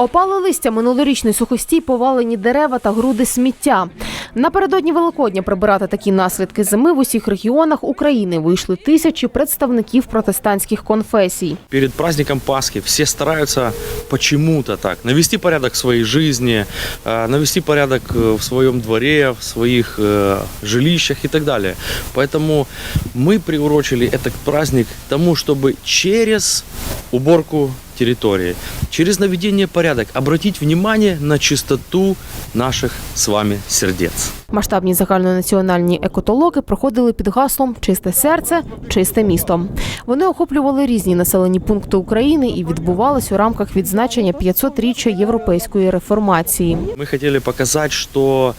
Опали листя, минулорічний сухостій, повалені дерева та груди сміття. Напередодні Великодня прибирати такі наслідки зими в усіх регіонах України вийшли тисячі представників протестантських конфесій. Перед праздником Пасхи все стараются почему-то так навести порядок в своей жизни, э, навести порядок э, в своем дворе, в своих э, жилищах и так далее. Поэтому мы приурочили этот праздник к тому, чтобы через уборку территории, через наведение порядок обратить внимание на чистоту наших с вами сердец. Масштабні загальнонаціональні екотологи проходили під гаслом Чисте серце, чисте місто. Вони охоплювали різні населені пункти України і відбувались у рамках відзначення 500-річчя європейської реформації. Мы хотели показать, что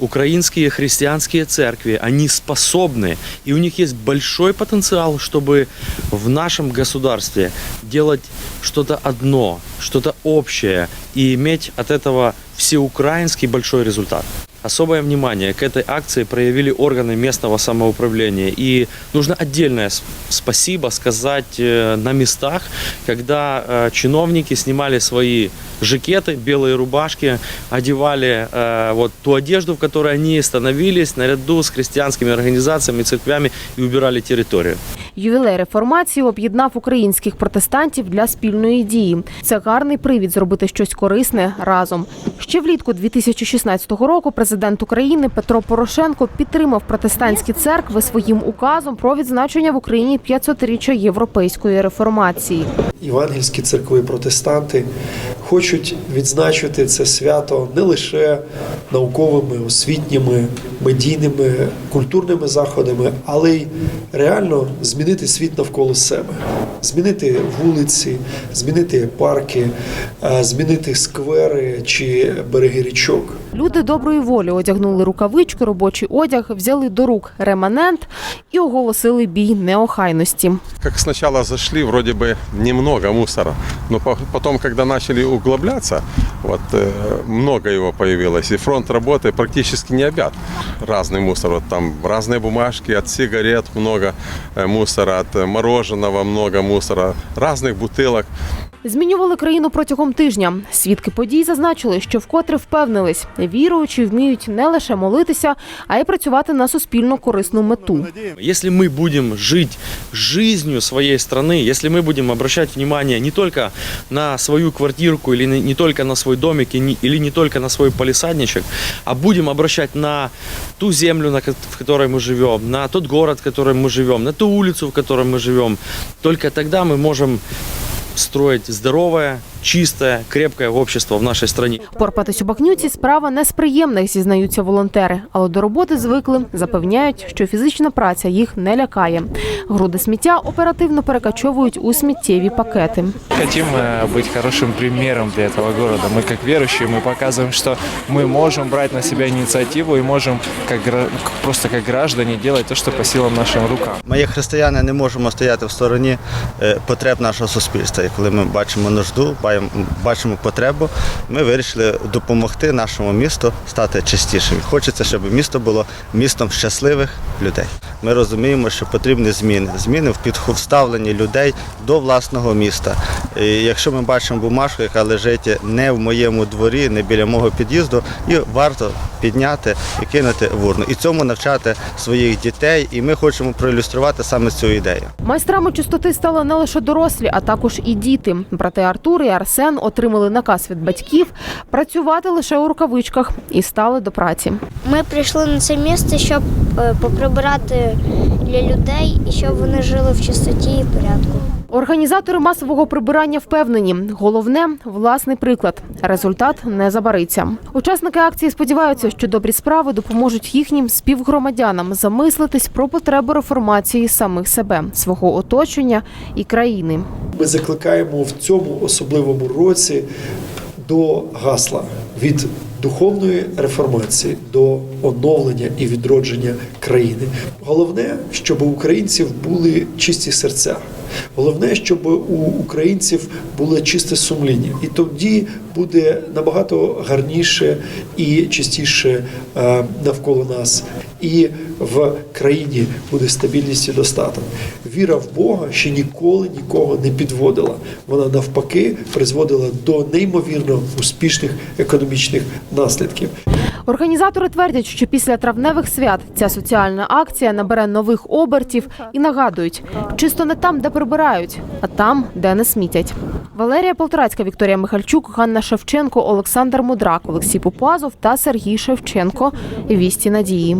украинские христианские церкви, они способны, и у них есть большой потенциал, чтобы в нашем государстве делать что-то одно, что-то общее и иметь от этого всеукраинский большой результат. Особое внимание к этой акции проявили органы местного самоуправления. И нужно отдельное спасибо сказать э, на местах, когда э, чиновники снимали свои жакеты, белые рубашки, одевали э, вот ту одежду, в которой они становились наряду с христианскими организациями, церквями и убирали территорию. Ювілей реформації об'єднав українських протестантів для спільної дії. Це гарний привід зробити щось корисне разом. Ще влітку 2016 року президент України Петро Порошенко підтримав протестантські церкви своїм указом про відзначення в Україні 500-річчя європейської реформації. Євангельські церкви протестанти хочуть відзначити це свято не лише науковими, освітніми, медійними, культурними заходами, але й реально змінити світ навколо себе, змінити вулиці, змінити парки, е, змінити сквери чи береги річок. Люди доброї волі одягнули рукавички, робочий одяг, взяли до рук реманент і оголосили бій неохайності. Как сначала зашли, вроде бы немного мусора, но по- потом, когда начали углубляться, вот э, много его появилось, и фронт работы практически не обят. Разный мусор, вот там разные бумажки, от сигарет много э, мусора, от мороженого много мусора, разных бутылок. Змінювали країну протягом тижня. Свідки подій зазначили, що вкотре впевнились, віруючі вміють не лише молитися, а й працювати на суспільно корисну мету. Если мы будем жить жизнью своей страны, если мы будем обращать внимание не только на свою квартирку или не не только на свой домик и не- или не только на свой полисадничек, а будем обращать на ту землю, на ко- в которой мы живем, на тот город, в котором мы живем, на ту улицу, в которой мы живем, только тогда мы можем строить здоровое, чистое, крепкое общество в нашей стране. Порпатись у бакнюці справа не з приємних, зізнаються волонтери, але до роботи звикли. Запевняють, що фізична праця їх не лякає. Груди сміття оперативно перекачовують у сміттєві пакети. Хотим э, быть хорошим примером для этого города. Мы как верующие, мы показываем, что мы можем брать на себя инициативу и можем как, гра- к- просто как граждане делать то, что по силам нашим рукам. Ми, як християни, не можемо стояти в стороні е, потреб нашого суспільства. І коли ми бачимо нужду, баєм- бачимо потребу, ми вирішили допомогти нашому місту стати чистішим. Хочеться, щоб місто було містом щасливих людей. Ми розуміємо, що потрібні зміни. Зміни в підхо- в ставленні людей до власного міста. І якщо ми бачимо бумажку, яка лежить не в моєму дворі, не біля мого під'їзду, і варто підняти і кинути в урну. І цьому навчати своїх дітей. І ми хочемо проілюструвати саме цю ідею. Майстрами чистоти стали не лише дорослі, а також і діти. Брати Артур і Арсен отримали наказ від батьків працювати лише у рукавичках і стали до праці. Ми прийшли на це місце, щоб поприбирати для людей і щоб вони жили в чистоті і порядку. Організатори масового прибирання впевнені, головне власний приклад. Результат не забариться. Учасники акції сподіваються, що добрі справи допоможуть їхнім співгромадянам замислитись про потребу реформації самих себе, свого оточення і країни. Ми закликаємо в цьому особливому році до гасла від духовної реформації до оновлення і відродження країни. Головне, щоб у українців були чисті серця, Головне, щоб у українців було чисте сумління, і тоді буде набагато гарніше і чистіше е, навколо нас, і в країні буде стабільність і достаток. Віра в Бога ще ніколи нікого не підводила. Вона навпаки призводила до неймовірно успішних економічних наслідків. Організатори твердять, що після травневих свят ця соціальна акція набере нових обертів і нагадують, чисто не там, де прибирають, а там, де не смітять. Валерія Полторацька, Вікторія Михальчук, Ганна Шевченко, Олександр Мудрак, Олексій Попазов та Сергій Шевченко. Вісті надії.